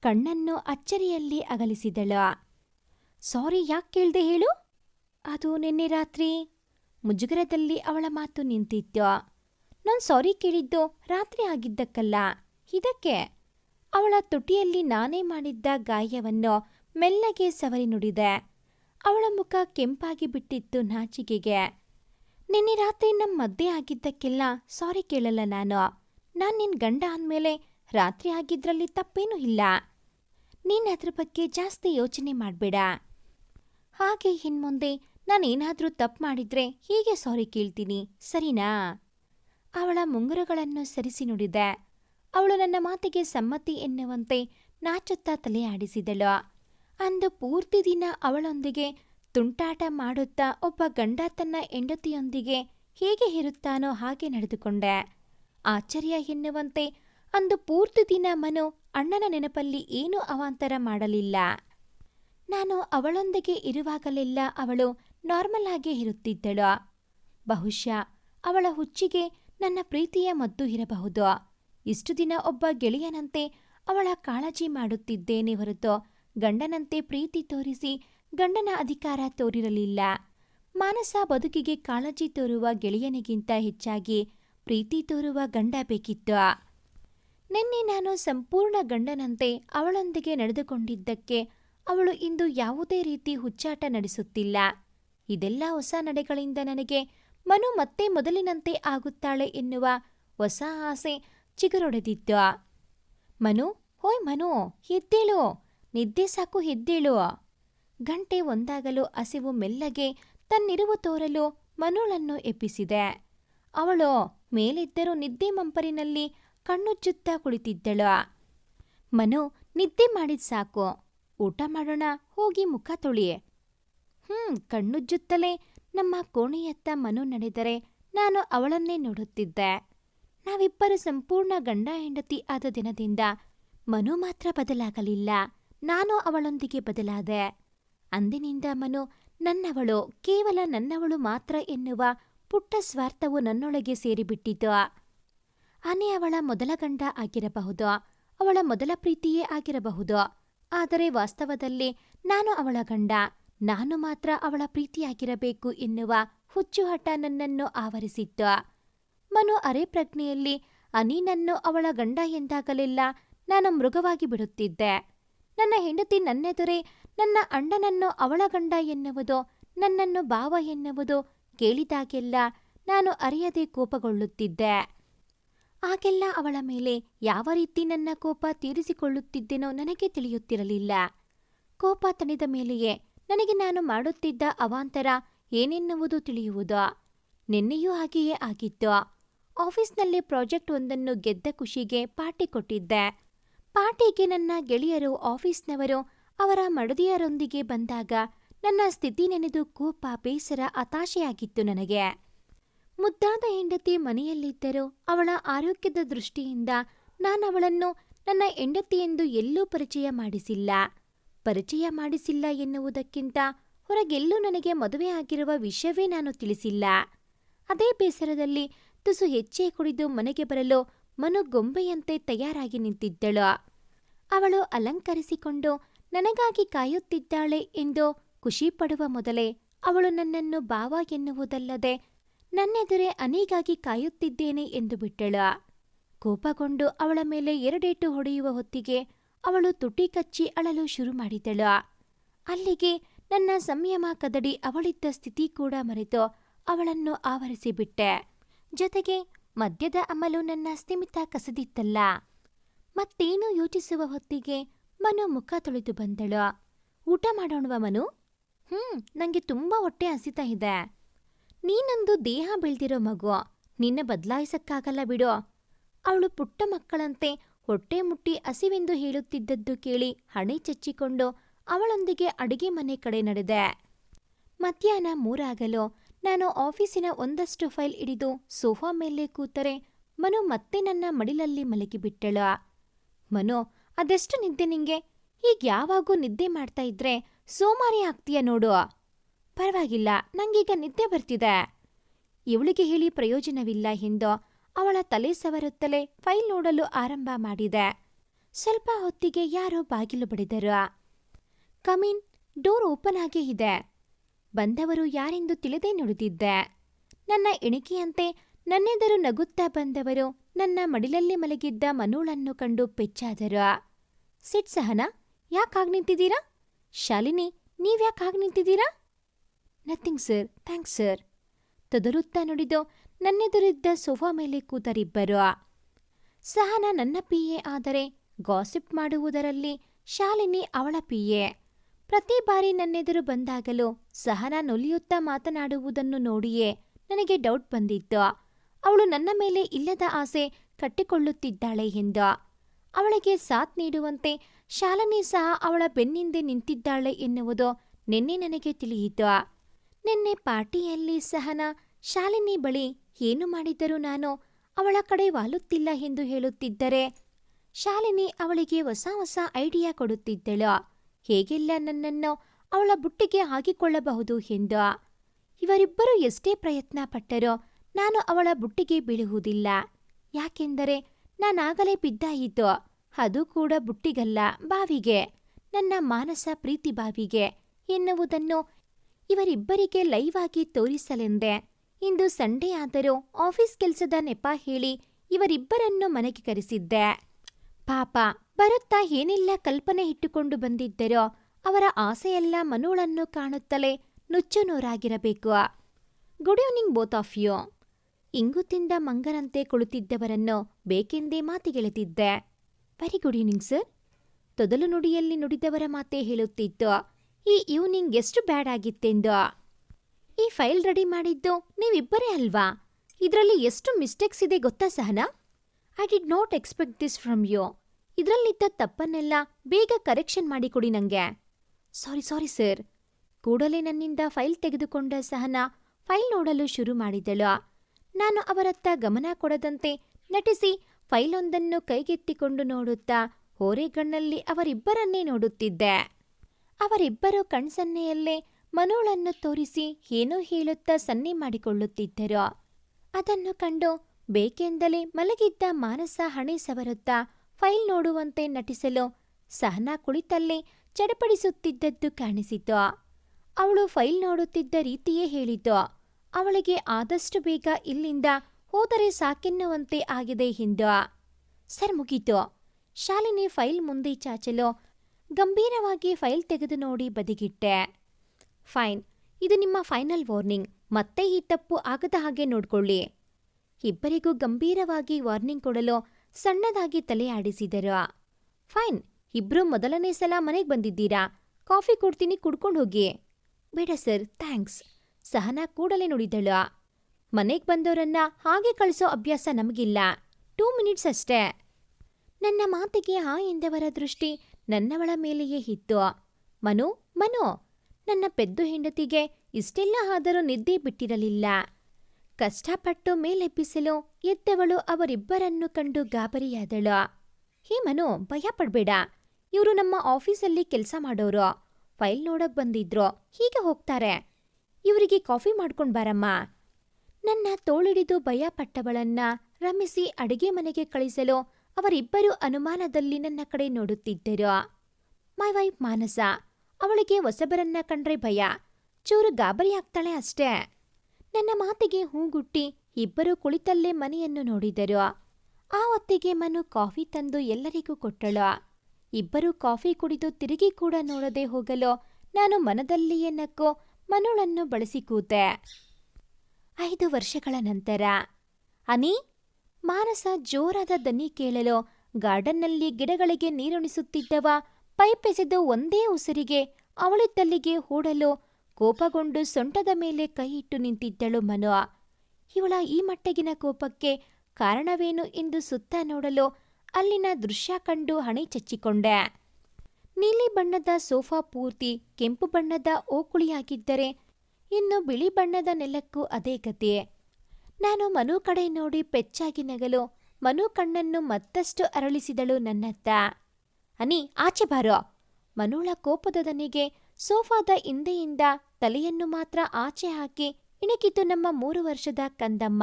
ಕಣ್ಣನ್ನು ಅಚ್ಚರಿಯಲ್ಲಿ ಅಗಲಿಸಿದಳು. ಸಾರಿ ಯಾಕೆ ಕೇಳ್ದೆ ಹೇಳು? ಅದು ನಿನ್ನೆ ರಾತ್ರಿ ಮುಜುಗರದಲ್ಲಿ ಅವಳ ಮಾತು ನಿಂತಿತ್ತು ನಾನು ಸಾರಿ ಕೇಳಿದ್ದು ರಾತ್ರಿ ಆಗಿದ್ದಕ್ಕಲ್ಲ, ಇದಕ್ಕೆ? ಅವಳ ತುಟಿಯಲ್ಲಿ ನಾನೇ ಮಾಡಿದ್ದ ಗಾಯವನ್ನು ಮೆಲ್ಲಗೆ ಸವರಿ ನುಡಿದೆ. ಅವಳ ಮುಖ ಕೆಂಪಾಗಿ ಬಿಟ್ಟಿತ್ತು ನಾಚಿಕೆಗೆ. ನಿನ್ನೆ ರಾತ್ರಿ ನಮ್ಮ ಮದ್ದೆ ಆಗಿದ್ದಕ್ಕೆಲ್ಲ ಸಾರಿ ಕೇಳಲ್ಲ ನಾನು. ನಾನು ನಿನ್ನ ಗಂಡ ಅಂದಮೇಲೆ ರಾತ್ರಿ ಆಗಿದ್ರಲ್ಲಿ ತಪ್ಪೇನೂ ಇಲ್ಲ. ನೀನು ಅದ್ರ ಬಗ್ಗೆ ಜಾಸ್ತಿ ಯೋಚನೆ ಮಾಡಬೇಡ. ಹಾಗೆ ಇನ್ಮುಂದೆ ನಾನೇನಾದರೂ ತಪ್ಪು ಮಾಡಿದ್ರೆ ಹೀಗೆ ಸಾರಿ ಕೇಳ್ತೀನಿ, ಸರಿನಾ? ಅವಳ ಮುಂಗುರಗಳನ್ನು ಸರಿಸಿ ನುಡಿದೆ. ಅವಳು ನನ್ನ ಮಾತಿಗೆ ಸಮ್ಮತಿ ಎನ್ನುವಂತೆ ನಾಚುತ್ತಾ ತಲೆ ಆಡಿಸಿದಳು. ಅಂದು ಪೂರ್ತಿ ದಿನ ಅವಳೊಂದಿಗೆ ತುಂಟಾಟ ಮಾಡುತ್ತಾ ಒಬ್ಬ ಗಂಡ ತನ್ನ ಹೆಂಡತಿಯೊಂದಿಗೆ ಹೇಗೆ ಇರುತ್ತಾನೋ ಹಾಗೆ ನಡೆದುಕೊಂಡೆ. ಆಶ್ಚರ್ಯ ಎನ್ನುವಂತೆ ಅಂದು ಪೂರ್ತಿ ದಿನ ಮನು ಅಣ್ಣನ ನೆನಪಲ್ಲಿ ಏನೂ ಅವಾಂತರ ಮಾಡಲಿಲ್ಲ. ನಾನು ಅವಳೊಂದಿಗೆ ಇರುವಾಗಲೆಲ್ಲ ಅವಳು ನಾರ್ಮಲ್ ಆಗಿ ಇರುತ್ತಿದ್ದಳು. ಬಹುಶಃ ಅವಳ ಹುಚ್ಚಿಗೆ ನನ್ನ ಪ್ರೀತಿಯ ಮದ್ದು ಇರಬಹುದು. ಇಷ್ಟು ದಿನ ಒಬ್ಬ ಗೆಳೆಯನಂತೆ ಅವಳ ಕಾಳಜಿ ಮಾಡುತ್ತಿದ್ದೇನೆ ಹೊರತು ಗಂಡನಂತೆ ಪ್ರೀತಿ ತೋರಿಸಿ ಗಂಡನ ಅಧಿಕಾರ ತೋರಿರಲಿಲ್ಲ. ಮಾನಸ ಬದುಕಿಗೆ ಕಾಳಜಿ ತೋರುವ ಗೆಳೆಯನಿಗಿಂತ ಹೆಚ್ಚಾಗಿ ಪ್ರೀತಿ ತೋರುವ ಗಂಡ ಬೇಕಿತ್ತು. ನಿನ್ನೆ ನಾನು ಸಂಪೂರ್ಣ ಗಂಡನಂತೆ ಅವಳೊಂದಿಗೆ ನಡೆದುಕೊಂಡಿದ್ದಕ್ಕೆ ಅವಳು ಇಂದು ಯಾವುದೇ ರೀತಿ ಹುಚ್ಚಾಟ ನಡೆಸುತ್ತಿಲ್ಲ. ಇದೆಲ್ಲ ಹೊಸ ನಡೆಗಳಿಂದ ನನಗೆ ಮನು ಮತ್ತೆ ಮೊದಲಿನಂತೆ ಆಗುತ್ತಾಳೆ ಎನ್ನುವ ಹೊಸ ಆಸೆ ಚಿಗುರೊಡೆದಿತ್ತು. ಮನು, ಹೋಯ್ ಮನು, ಎದ್ದೇಳು, ನಿದ್ದೆ ಸಾಕು, ಎದ್ದೇಳು. ಗಂಟೆ ಒಂದಾಗಲು ಹಸಿವು ಮೆಲ್ಲಗೆ ತನ್ನಿರುವು ತೋರಲು ಮನುಳನ್ನು ಎಬ್ಬಿಸಿದೆ. ಅವಳು ಮೇಲಿದ್ದರೂ ನಿದ್ದೆ ಮಂಪರಿನಲ್ಲಿ ಕಣ್ಣುಜ್ಜುತ್ತಾ ಕುಳಿತಿದ್ದಳು. ಮನು, ನಿದ್ದೆ ಮಾಡಿದ್ ಸಾಕು ಊಟ ಮಾಡೋಣ, ಹೋಗಿ ಮುಖ ತೊಳಿಯೆ. ಹ್ಮ್, ಕಣ್ಣುಜ್ಜುತ್ತಲೇ ನಮ್ಮ ಕೋಣೆಯತ್ತ ಮನು ನಡೆದರೆ ನಾನು ಅವಳನ್ನೇ ನೋಡುತ್ತಿದ್ದೆ. ನಾವಿಬ್ಬರು ಸಂಪೂರ್ಣ ಗಂಡ ಹೆಂಡತಿ ಆದ ದಿನದಿಂದ ಮನು ಮಾತ್ರ ಬದಲಾಗಲಿಲ್ಲ. ನಾನು ಅವಳೊಂದಿಗೆ ಬದಲಾದೆ. ಅಂದಿನಿಂದ ಮನು ನನ್ನವಳು, ಕೇವಲ ನನ್ನವಳು ಮಾತ್ರ ಎನ್ನುವ ಪುಟ್ಟ ಸ್ವಾರ್ಥವು ನನ್ನೊಳಗೆ ಸೇರಿಬಿಟ್ಟಿತು. ಆನೆ ಅವಳ ಮೊದಲ ಗಂಡ ಆಗಿರಬಹುದು, ಅವಳ ಮೊದಲ ಪ್ರೀತಿಯೇ ಆಗಿರಬಹುದು. ಆದರೆ ವಾಸ್ತವದಲ್ಲಿ ನಾನು ಅವಳ ಗಂಡ. ನಾನು ಮಾತ್ರ ಅವಳ ಪ್ರೀತಿಯಾಗಿರಬೇಕು ಎನ್ನುವ ಹುಚ್ಚುಹಠ ನನ್ನನ್ನು ಆವರಿಸಿತ್ತು ಮನು ಅರೆ ಪ್ರಜ್ಞೆಯಲ್ಲಿ ಅನೀನನ್ನು ಅವಳ ಗಂಡ ಎಂದಾಗಲೆಲ್ಲ ನಾನು ಮೃಗವಾಗಿ ಬಿಡುತ್ತಿದ್ದೆ. ನನ್ನ ಹೆಂಡತಿ ನನ್ನೆದುರೇ ನನ್ನ ಅಣ್ಣನನ್ನು ಅವಳ ಗಂಡ ಎನ್ನುವುದು, ನನ್ನನ್ನು ಭಾವ ಎನ್ನುವುದು ಕೇಳಿದಾಗೆಲ್ಲ ನಾನು ಅರಿಯದೆ ಕೋಪಗೊಳ್ಳುತ್ತಿದ್ದೆ. ಆಗೆಲ್ಲ ಅವಳ ಮೇಲೆ ಯಾವ ರೀತಿ ನನ್ನ ಕೋಪ ತೀರಿಸಿಕೊಳ್ಳುತ್ತಿದ್ದೇನೋ ನನಗೆ ತಿಳಿಯುತ್ತಿರಲಿಲ್ಲ. ಕೋಪ ತಣಿದ ಮೇಲೆಯೇ ನನಗೆ ನಾನು ಮಾಡುತ್ತಿದ್ದ ಅವಾಂತರ ಏನೆನ್ನುವುದು ತಿಳಿಯುವುದು? ನಿನ್ನೆಯೂ ಹಾಗೆಯೇ ಆಗಿತ್ತು. ಆಫೀಸ್ನಲ್ಲಿ ಪ್ರಾಜೆಕ್ಟ್ ಒಂದನ್ನು ಗೆದ್ದ ಖುಷಿಗೆ ಪಾರ್ಟಿ ಕೊಟ್ಟಿದ್ದೆ. ಪಾರ್ಟಿಗೆ ನನ್ನ ಗೆಳೆಯರು ಆಫೀಸ್ನವರು ಅವರ ಮಡದಿಯರೊಂದಿಗೆ ಬಂದಾಗ ನನ್ನ ಸ್ಥಿತಿ ನೆನೆದು ಕೋಪ ಬೇಸರ ಹತಾಶೆಯಾಗಿತ್ತು ನನಗೆ. ಮುದ್ದಾದ ಹೆಂಡತಿ ಮನೆಯಲ್ಲಿದ್ದರೂ ಅವಳ ಆರೋಗ್ಯದ ದೃಷ್ಟಿಯಿಂದ ನಾನವಳನ್ನು ನನ್ನ ಹೆಂಡತಿ ಎಂದು ಎಲ್ಲೂ ಪರಿಚಯ ಮಾಡಿಸಿಲ್ಲ. ಪರಿಚಯ ಮಾಡಿಸಿಲ್ಲ ಎನ್ನುವುದಕ್ಕಿಂತ ಹೊರಗೆಲ್ಲೂ ನನಗೆ ಮದುವೆ ಆಗಿರುವ ವಿಷಯವೇ ನಾನು ತಿಳಿಸಿಲ್ಲ. ಅದೇ ಬೇಸರದಲ್ಲಿ ತುಸು ಹೆಚ್ಚೇ ಕುಡಿದು ಮನೆಗೆ ಬರಲು ಮನುಗೊಂಬೆಯಂತೆ ತಯಾರಾಗಿ ನಿಂತಿದ್ದಳು. ಅವಳು ಅಲಂಕರಿಸಿಕೊಂಡು ನನಗಾಗಿ ಕಾಯುತ್ತಿದ್ದಾಳೆ ಎಂದು ಖುಷಿಪಡುವ ಮೊದಲೇ ಅವಳು ನನ್ನನ್ನು ಬಾವ ಎನ್ನುವುದಲ್ಲದೆ ನನ್ನೆದುರೇ ಅನಿಗಾಗಿ ಕಾಯುತ್ತಿದ್ದೇನೆ ಎಂದು ಬಿಟ್ಟಳ. ಕೋಪಗೊಂಡು ಅವಳ ಮೇಲೆ ಎರಡೇಟು ಹೊಡೆಯುವ ಹೊತ್ತಿಗೆ ಅವಳು ತುಟಿ ಕಚ್ಚಿ ಅಳಲು ಶುರು ಮಾಡಿದಳು. ಅಲ್ಲಿಗೆ ನನ್ನ ಸಂಯಮ ಕದಡಿ ಅವಳಿದ್ದ ಸ್ಥಿತಿ ಕೂಡ ಮರೆತು ಅವಳನ್ನು ಆವರಿಸಿಬಿಟ್ಟೆ. ಜೊತೆಗೆ ಮದ್ಯದ ಅಮಲು ನನ್ನ ಸ್ಥಿಮಿತ ಕಸದಿತ್ತಲ್ಲ. ಮತ್ತೇನು ಯೋಚಿಸುವ ಹೊತ್ತಿಗೆ ಮನು ಮುಖ ತೊಳೆದು ಬಂದಳು. ಊಟ ಮಾಡೋಣವ ಮನು? ಹ್ಮ್, ನಂಗೆ ತುಂಬಾ ಹೊಟ್ಟೆ ಹಸಿತಾ ಇದೆ. ನೀನೊಂದು ದೇಹ ಬೆಳ್ದಿರೋ ಮಗು, ನಿನ್ನ ಬದಲಾಯಿಸಕ್ಕಾಗಲ್ಲ ಬಿಡು. ಅವಳು ಪುಟ್ಟ ಮಕ್ಕಳಂತೆ ಹೊಟ್ಟೆ ಮುಟ್ಟಿ ಹಸಿವೆಂದು ಹೇಳುತ್ತಿದ್ದದ್ದು ಕೇಳಿ ಹಣೆ ಚಚ್ಚಿಕೊಂಡು ಅವಳೊಂದಿಗೆ ಅಡಿಗೆ ಮನೆ ಕಡೆ ನಡೆದೆ. ಮಧ್ಯಾಹ್ನ ಮೂರಾಗಲು ನಾನು ಆಫೀಸಿನ ಒಂದಷ್ಟು ಫೈಲ್ ಹಿಡಿದು ಸೋಫಾ ಮೇಲೆ ಕೂತರೆ ಮನು ಮತ್ತೆ ನನ್ನ ಮಡಿಲಲ್ಲಿ ಮಲಗಿಬಿಟ್ಟಳು. ಮನು, ಅದೆಷ್ಟು ನಿದ್ದೆ ನಿಂಗೆ? ಈಗ ಯಾವಾಗೂ ನಿದ್ದೆ ಮಾಡ್ತಾ ಇದ್ರೆ ಸೋಮಾರಿ ಆಗ್ತೀಯ ನೋಡು. ಪರವಾಗಿಲ್ಲ, ನಂಗೀಗ ನಿದ್ದೆ ಬರ್ತಿದೆ. ಇವಳಿಗೆ ಹೇಳಿ ಪ್ರಯೋಜನವಿಲ್ಲ ಎಂದು ಅವಳ ತಲೆ ಸವರುತ್ತಲೇ ಫೈಲ್ ನೋಡಲು ಆರಂಭ ಮಾಡಿದೆ. ಸ್ವಲ್ಪ ಹೊತ್ತಿಗೆ ಯಾರೋ ಬಾಗಿಲು ಬಡಿದರು. ಕಮೀನ್, ಡೋರ್ ಓಪನ್ ಆಗೇ ಇದೆ. ಬಂದವರು ಯಾರೆಂದು ತಿಳಿದೇ ನುಡಿದಿದ್ದೆ. ನನ್ನ ಎಣಿಕೆಯಂತೆ ನನ್ನೆದರು ನಗುತ್ತಾ ಬಂದವರು ನನ್ನ ಮಡಿಲಲ್ಲಿ ಮಲಗಿದ್ದ ಮನೋಳನ್ನು ಕಂಡು ಪೆಚ್ಚಾದರು. ಸಿಟ್ ಸಹನ, ಯಾಕಾಗ್ ನಿಂತಿದ್ದೀರಾ? ಶಾಲಿನಿ, ನೀವ್ಯಾಕಾಗ್ ನಿಂತಿದ್ದೀರಾ? ನಥಿಂಗ್ ಸರ್ ಥ್ಯಾಂಕ್ಸ್ ಸರ್ ತೊದರುತ್ತಾ ನುಡಿದು ನನ್ನೆದುರಿದ್ದ ಸೋಫಾ ಮೇಲೆ ಕೂತರಿಬ್ಬರು. ಸಹನ ನನ್ನ ಪಿಯೆ ಆದರೆ ಗಾಸಿಪ್ ಮಾಡುವುದರಲ್ಲಿ ಶಾಲಿನಿ ಅವಳ ಪಿಯೆ. ಪ್ರತಿ ಬಾರಿ ನನ್ನೆದುರು ಬಂದಾಗಲೂ ಸಹನ ನೊಲಿಯುತ್ತಾ ಮಾತನಾಡುವುದನ್ನು ನೋಡಿಯೇ ನನಗೆ ಡೌಟ್ ಬಂದಿತ್ತು. ಅವಳು ನನ್ನ ಮೇಲೆ ಇಲ್ಲದ ಆಸೆ ಕಟ್ಟಿಕೊಳ್ಳುತ್ತಿದ್ದಾಳೆ ಎಂದು. ಅವಳಿಗೆ ಸಾಥ್ ನೀಡುವಂತೆ ಶಾಲಿನಿ ಸಹ ಅವಳ ಬೆನ್ನಿಂದೆ ನಿಂತಿದ್ದಾಳೆ ಎನ್ನುವುದು ನಿನ್ನೆ ನನಗೆ ತಿಳಿಯಿತು. ನಿನ್ನೆ ಪಾರ್ಟಿಯಲ್ಲಿ ಸಹನ ಶಾಲಿನಿ ಬಳಿ ಏನು ಮಾಡಿದ್ದರೂ ನಾನು ಅವಳ ಕಡೆ ವಾಲುತ್ತಿಲ್ಲ ಎಂದು ಹೇಳುತ್ತಿದ್ದರೆ ಶಾಲಿನಿ ಅವಳಿಗೆ ಹೊಸ ಹೊಸ ಐಡಿಯಾ ಕೊಡುತ್ತಿದ್ದಳು. ಹೇಗೆಲ್ಲ ನನ್ನನ್ನು ಅವಳ ಬುಟ್ಟಿಗೆ ಹಾಕಿಕೊಳ್ಳಬಹುದು ಎಂದು. ಇವರಿಬ್ಬರು ಎಷ್ಟೇ ಪ್ರಯತ್ನ ಪಟ್ಟರೂ ನಾನು ಅವಳ ಬುಟ್ಟಿಗೆ ಬೀಳುವುದಿಲ್ಲ. ಯಾಕೆಂದರೆ ನಾನಾಗಲೇ ಬಿದ್ದಾಯಿತು ಅದು ಕೂಡ ಬುಟ್ಟಿಗಲ್ಲ, ಬಾವಿಗೆ, ನನ್ನ ಮಾನಸ ಪ್ರೀತಿ ಬಾವಿಗೆ ಎನ್ನುವುದನ್ನು ಇವರಿಬ್ಬರಿಗೆ ಲೈವ್ ಆಗಿ ತೋರಿಸಲೆಂದೆ. ಇಂದು ಸಂಡೇ ಆದರೂ ಆಫೀಸ್ ಕೆಲಸದ ನೆಪ ಹೇಳಿ ಇವರಿಬ್ಬರನ್ನು ಮನೆಗೆ ಕರೆಸಿದ್ದೆ. ಪಾಪ, ಬರುತ್ತಾ ಏನೆಲ್ಲ ಕಲ್ಪನೆ ಇಟ್ಟುಕೊಂಡು ಬಂದಿದ್ದರೋ, ಅವರ ಆಸೆಯೆಲ್ಲ ಮನೋಳನ್ನು ಕಾಣುತ್ತಲೇ ನುಚ್ಚು ನೂರಾಗಿರಬೇಕು good evening both of you ತಿಂದ ಮಂಗನಂತೆ ಕುಳಿತಿದ್ದವರನ್ನು ಬೇಕೆಂದೇ ಮಾತಿಗೆಳೆದಿದ್ದೆ. ವೆರಿ ಗುಡ್ ಈವ್ನಿಂಗ್ ಸರ್ ತೊದಲು ನುಡಿಯಲ್ಲಿ ನುಡಿದವರ ಮಾತೇ ಹೇಳುತ್ತಿತ್ತು. ಈ ಈವ್ನಿಂಗ್ ಎಷ್ಟು ಬ್ಯಾಡ್ ಆಗಿತ್ತೆಂದು? ಈ ಫೈಲ್ ರೆಡಿ ಮಾಡಿದ್ದು ನೀವಿಬ್ಬರೇ ಅಲ್ವಾ? ಇದರಲ್ಲಿ ಎಷ್ಟು ಮಿಸ್ಟೇಕ್ಸ್ ಇದೆ ಗೊತ್ತಾ Sahana? I did not expect this from you ಇದರಲ್ಲಿದ್ದ ತಪ್ಪನ್ನೆಲ್ಲ ಬೇಗ ಕರೆಕ್ಷನ್ ಮಾಡಿಕೊಡಿ ನನಗೆ ಸಾರಿ ಸಾರಿ ಸರ್ ಕೂಡಲೇ ನನ್ನಿಂದ ಫೈಲ್ ತೆಗೆದುಕೊಂಡ ಸಹನ ಫೈಲ್ ನೋಡಲು ಶುರು ಮಾಡಿದಳು. ನಾನು ಅವರತ್ತ ಗಮನ ಕೊಡದಂತೆ ನಟಿಸಿ ಫೈಲೊಂದನ್ನು ಕೈಗೆತ್ತಿಕೊಂಡು ನೋಡುತ್ತಾ ಹೋರೆಗಣ್ಣಲ್ಲಿ ಅವರಿಬ್ಬರನ್ನೇ ನೋಡುತ್ತಿದ್ದೆ. ಅವರಿಬ್ಬರು ಕಣ್ಸನ್ನೆಯಲ್ಲೇ ಮನೋಳನ್ನು ತೋರಿಸಿ ಏನೋ ಹೇಳುತ್ತಾ ಸನ್ನೆ ಮಾಡಿಕೊಳ್ಳುತ್ತಿದ್ದರು. ಅದನ್ನು ಕಂಡು ಬೇಕೆಂದಲೇ ಮಲಗಿದ್ದ ಮಾನಸ ಹಣೆ ಸವರುತ್ತಾ ಫೈಲ್ ನೋಡುವಂತೆ ನಟಿಸಲು ಸಹನಾ ಕುಳಿತಲ್ಲೇ ಚಡಪಡಿಸುತ್ತಿದ್ದದ್ದು ಕಾಣಿಸಿತು. ಅವಳು ಫೈಲ್ ನೋಡುತ್ತಿದ್ದ ರೀತಿಯೇ ಹೇಳಿತು. ಅವಳಿಗೆ ಆದಷ್ಟು ಬೇಗ ಇಲ್ಲಿಂದ ಹೋದರೆ ಸಾಕೆನ್ನುವಂತೆ ಆಗಿದೆ ಹಿಂದು ಸರ್ ಮುಗೀತು. ಶಾಲಿನಿ ಫೈಲ್ ಮುಂದೆ ಚಾಚಲು ಗಂಭೀರವಾಗಿ ಫೈಲ್ ತೆಗೆದು ನೋಡಿ ಬದಿಗಿಟ್ಟೆ. ಫೈನ್, ಇದು ನಿಮ್ಮ ಫೈನಲ್ ವಾರ್ನಿಂಗ್. ಮತ್ತೆ ಈ ತಪ್ಪು ಆಗದ ಹಾಗೆ ನೋಡ್ಕೊಳ್ಳಿ. ಇಬ್ಬರಿಗೂ ಗಂಭೀರವಾಗಿ ವಾರ್ನಿಂಗ್ ಕೊಡಲು ಸಣ್ಣದಾಗಿ ತಲೆ ಆಡಿಸಿದರು. ಫೈನ್, ಇಬ್ರು ಮೊದಲನೇ ಸಲ ಮನೆಗೆ ಬಂದಿದ್ದೀರಾ? ಕಾಫಿ ಕೊಡ್ತೀನಿ, ಕುಡ್ಕೊಂಡು ಹೋಗಿ. ಬೇಡ ಸರ್, ಥ್ಯಾಂಕ್ಸ್. ಸಹನಾ ಕೂಡಲೇ ನುಡಿದಳು. ಮನೆಗೆ ಬಂದವರನ್ನ ಹಾಗೆ ಕಳಿಸೋ ಅಭ್ಯಾಸ ನಮಗಿಲ್ಲ. ಟೂ ಮಿನಿಟ್ಸ್ ಅಷ್ಟೇ. ನನ್ನ ಮಾತಿಗೆ ಆ ಎಂದವರ ದೃಷ್ಟಿ ನನ್ನವಳ ಮೇಲೆಯೇ ಇತ್ತು. ಮನು ಮನು, ನನ್ನ ಪೆದ್ದು ಹೆಂಡತಿಗೆ ಇಷ್ಟೆಲ್ಲ ಆದರೂ ನಿದ್ದೆ ಬಿಟ್ಟಿರಲಿಲ್ಲ. ಕಷ್ಟಪಟ್ಟು ಮೇಲೆಬ್ಬಿಸಲು ಎದ್ದವಳು ಅವರಿಬ್ಬರನ್ನು ಕಂಡು ಗಾಬರಿಯಾದಳು. ಹೇ ಮನು ಭಯ ಪಡ್ಬೇಡ ಇವರು ನಮ್ಮ ಆಫೀಸಲ್ಲಿ ಕೆಲಸ ಮಾಡೋರು. ಫೈಲ್ ನೋಡಕ್ ಬಂದಿದ್ರು. ಹೀಗೆ ಹೋಗ್ತಾರೆ. ಇವರಿಗೆ ಕಾಫಿ ಮಾಡ್ಕೊಂಡು ಬಾರಮ್ಮ. ನನ್ನ ತೋಳಿಡಿದು ಭಯ ಪಟ್ಟವಳನ್ನ ರಮಿಸಿ ಅಡಿಗೆ ಮನೆಗೆ ಕಳಿಸಲು ಅವರಿಬ್ಬರು ಅನುಮಾನದಲ್ಲಿ ನನ್ನ ಕಡೆ ನೋಡುತ್ತಿದ್ದರು. ಮೈ ವೈಫ್ ಮಾನಸ, ಅವಳಿಗೆ ಹೊಸಬರನ್ನ ಕಂಡ್ರೆ ಭಯ, ಚೂರು ಗಾಬರಿಯಾಗ್ತಾಳೆ ಅಷ್ಟೇ. ನನ್ನ ಮಾತಿಗೆ ಹೂಗುಟ್ಟಿ ಇಬ್ಬರು ಕುಳಿತಲ್ಲೇ ಮನೆಯನ್ನು ನೋಡಿದರು. ಆ ಹೊತ್ತಿಗೆ ಮನು ಕಾಫಿ ತಂದು ಎಲ್ಲರಿಗೂ ಕೊಟ್ಟಳು. ಇಬ್ಬರು ಕಾಫಿ ಕುಡಿದು ತಿರುಗಿ ಕೂಡ ನೋಡದೆ ಹೋಗಲು ನಾನು ಮನದಲ್ಲಿಯೇ ನಕ್ಕು ಮನುಳನ್ನು ಬಳಸಿ ಕೂತೆ. ಐದು ವರ್ಷಗಳ ನಂತರ, ಅನಿ ಮಾನಸ ಜೋರಾದ ದನಿ ಕೇಳಲು ಗಾರ್ಡನ್ನಲ್ಲಿ ಗಿಡಗಳಿಗೆ ನೀರುಣಿಸುತ್ತಿದ್ದವ ಪೈಪ್ ಎಸೆದು ಒಂದೇ ಉಸಿರಿಗೆ ಅವಳಿದ್ದಲ್ಲಿಗೆ ಹೂಡಲು ಕೋಪಗೊಂಡು ಸೊಂಟದ ಮೇಲೆ ಕೈಯಿಟ್ಟು ನಿಂತಿದ್ದಳು ಮನು ಇವಳ ಈ ಮಟ್ಟಗಿನ ಕೋಪಕ್ಕೆ ಕಾರಣವೇನು ಎಂದು ಸುತ್ತ ನೋಡಲು ಅಲ್ಲಿನ ದೃಶ್ಯ ಕಂಡು ಹಣೆ ಚಚ್ಚಿಕೊಂಡೆ. ನೀಲಿ ಬಣ್ಣದ ಸೋಫಾ ಪೂರ್ತಿ ಕೆಂಪು ಬಣ್ಣದ ಓಕುಳಿಯಾಗಿದ್ದರೆ ಇನ್ನು ಬಿಳಿ ಬಣ್ಣದ ನೆಲಕ್ಕೂ ಅದೇ ಗತಿ. ನಾನು ಮನು ಕಡೆ ನೋಡಿ ಪೆಚ್ಚಾಗಿ ನಗಲು. ಮನು ಕಣ್ಣನ್ನು ಮತ್ತಷ್ಟು ಅರಳಿಸಿದಳು ನನ್ನತ್ತ. ಅನಿ, ಆಚೆ ಬಾರೋ. ಮನುಳ ಕೋಪದ ದನಿಗೆ ಸೋಫಾದ ಹಿಂದೆಯಿಂದ ತಲೆಯನ್ನು ಮಾತ್ರ ಆಚೆ ಹಾಕಿ ಇಣಕಿತು ನಮ್ಮ ಮೂರು ವರ್ಷದ ಕಂದಮ್ಮ.